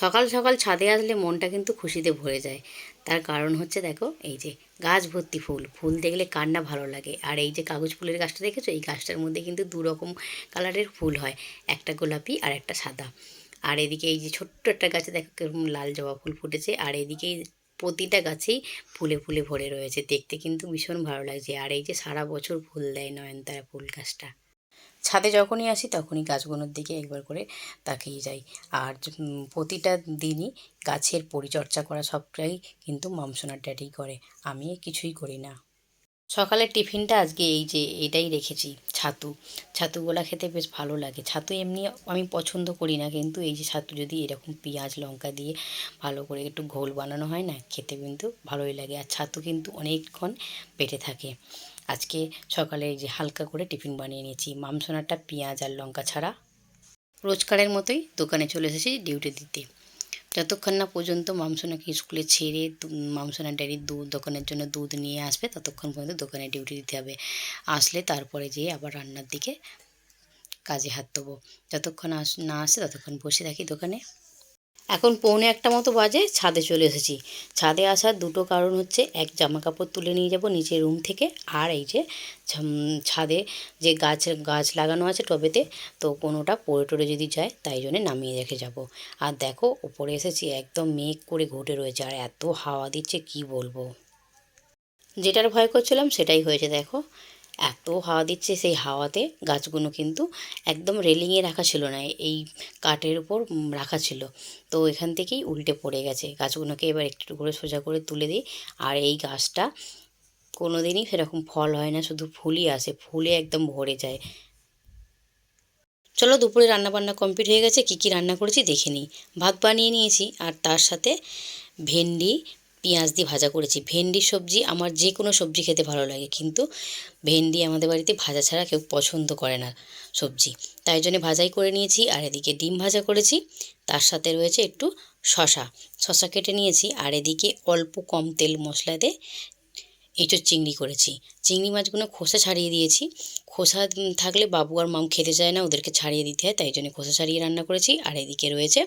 সকাল সকাল ছাদে আসলে মনটা কিন্তু খুশিতে ভরে যায়। তার কারণ হচ্ছে দেখো, এই যে গাছ ভর্তি ফুল ফুল দেখলে কার না ভালো লাগে। আর এই যে কাগজ ফুলের গাছটা দেখেছ? এই গাছটার মধ্যে কিন্তু দু রকম কালারের ফুল হয়, একটা গোলাপি আর একটা সাদা। আর এদিকে এই যে ছোট্ট একটা গাছে দেখো কীরকম লাল জবা ফুল ফুটেছে। আর এদিকে প্রতিটা গাছেই ফুলে ফুলে ভরে রয়েছে। দেখতে কিন্তু ভীষণ ভালো লাগছে। আর এই যে সারা বছর ফুল দেয় নয়নতারা ফুল গাছটা। ছাদে যখনই আসি, তখনই গাছগুলোর দিকে একবার করে তাকিয়ে যাই। আর প্রতিটা দিনই গাছের পরিচর্যা করা সবটাই কিন্তু মামসোনার ড্যাডি করে। আমি কিছুই করি না। সকালের টিফিনটা আজকে এই যে, এটাই রেখেছি, ছাতু। ছাতুগুলা খেতে বেশ ভালো লাগে। ছাতু এমনি আমি পছন্দ করি না, কিন্তু এই যে ছাতু যদি এরকম পেঁয়াজ, লঙ্কা দিয়ে ভালো করে একটু ঘোল বানানো হয় না, খেতে কিন্তু ভালোই লাগে। আর ছাতু কিন্তু অনেকক্ষণ পেটে থাকে। আজকে সকালে যে হালকা করে টিফিন বানিয়ে নিয়েছি। মামসোনাটা পেঁয়াজ আর লঙ্কা ছাড়া। রোজকারের মতোই দোকানে চলে এসেছি ডিউটি দিতে। যতক্ষণ না পর্যন্ত মামসোনাকে স্কুলে ছেড়ে মামসোনার ড্যাডির দুধ দোকানের জন্য দুধ নিয়ে আসবে, ততক্ষণ পর্যন্ত দোকানে ডিউটি দিতে হবে। আসলে তারপরে যেয়ে আবার রান্নার দিকে কাজে হাত দেবো। যতক্ষণ আস না আসে ততক্ষণ বসে থাকি দোকানে। এখন পৌনে একটা মতো বাজে, ছাদে চলে এসেছি। ছাদে আসার দুটো কারণ হচ্ছে, এক জামা কাপড় তুলে নিয়ে যাব নিচের রুম থেকে, আর এই যে ছাদে যে গাছ গাছ লাগানো আছে টবেতে, তো কোনোটা পড়ে টরে যদি যায়, তাই জন্য নামিয়ে রেখে যাব। আর দেখো ওপরে এসেছি, একদম মেঘ করে ঘুটে রয়েছে, আর এত হাওয়া দিচ্ছে, কি বলব? যেটার ভয় করছিলাম, সেটাই হয়েছে, দেখো। এত হাওয়া দিচ্ছে, সেই হাওয়াতে গাছগুলো কিন্তু একদম রেলিংয়ে রাখা ছিল না, এই কাঠের উপর রাখা ছিল। তো এখান থেকেই উল্টে পড়ে গেছে। গাছগুলোকে এবার একটু করে সোজা করে তুলে দিই। আর এই গাছটা কোনো দিনই সেরকম ফল হয় না, শুধু ফুলই আসে, ফুলে একদম ভরে যায়। চলো দুপুরে রান্না বান্না কমপ্লিট হয়ে গেছে, কী কী রান্না করেছি দেখে নিই। ভাত বানিয়ে নিয়েছি, আর তার সাথে ভেন্ডি পেঁয়াজ দিয়ে ভাজা করেছি। ভেন্ডি সবজি আমার যে কোনো সবজি খেতে ভালো লাগে, কিন্তু ভেন্ডি আমাদের বাড়িতে ভাজা ছাড়া কেউ পছন্দ করে না সবজি। তাই জন্য ভাজাই করে নিয়েছি আর এদিকে ডিম ভাজা করেছি। তার সাথে রয়েছে একটু শশা শশা কেটে নিয়েছি আর এদিকে অল্প কম তেল মশলা দিয়ে এঁচোর চিংড়ি করেছি। চিংড়ি মাছগুলো খোসা ছাড়িয়ে দিয়েছি। খোসা থাকলে বাবু আর মাম খেতে চায় না, ওদেরকে ছাড়িয়ে দিতে হয়, তাই জন্য খোসা ছাড়িয়ে রান্না করেছি। আর এদিকে রয়েছে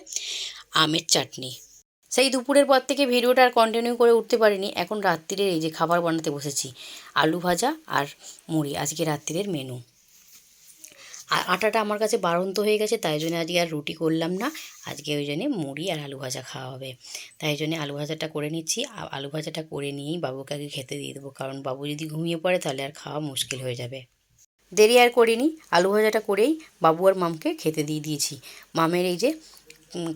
আমের চাটনি। সেই দুপুরের পর থেকে ভিডিওটা আর কন্টিনিউ করে উঠতে পারিনি। এখন রাত্রিরের এই যে খাবার বানাতে বসেছি, আলু ভাজা আর মুড়ি। আজকে রাত্রিরের মেনু আর আটাটা আমার কাছে বাড়ন্ত হয়ে গেছে, তাই জন্য আজকে আর রুটি করলাম না। আজকে ওই জন্যে মুড়ি আর আলু ভাজা খাওয়া হবে। তাই জন্যে আলু ভাজাটা করে নিচ্ছি। আলু ভাজাটা করে নিয়েই বাবুকে আগে খেতে দিয়ে দেবো। কারণ বাবু যদি ঘুমিয়ে পড়ে, তাহলে আর খাওয়া মুশকিল হয়ে যাবে। দেরি আর করিনি। আলু ভাজাটা করেই বাবু আর মামকে খেতে দিয়ে দিয়েছি। মামের এই যে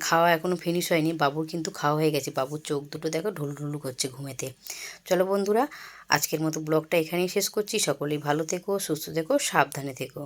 খাওয়া এখনও ফিনিশ হয়নি। বাবুর কিন্তু খাওয়া হয়ে গেছে। বাবুর চোখ দুটো দেখো ঢুল ঢুলুক করছে ঘুমেতে। চলো বন্ধুরা, আজকের মতো ব্লগটা এখানেই শেষ করছি। সকলেই ভালো থেকো, সুস্থ থেকো, সাবধানে থেকো।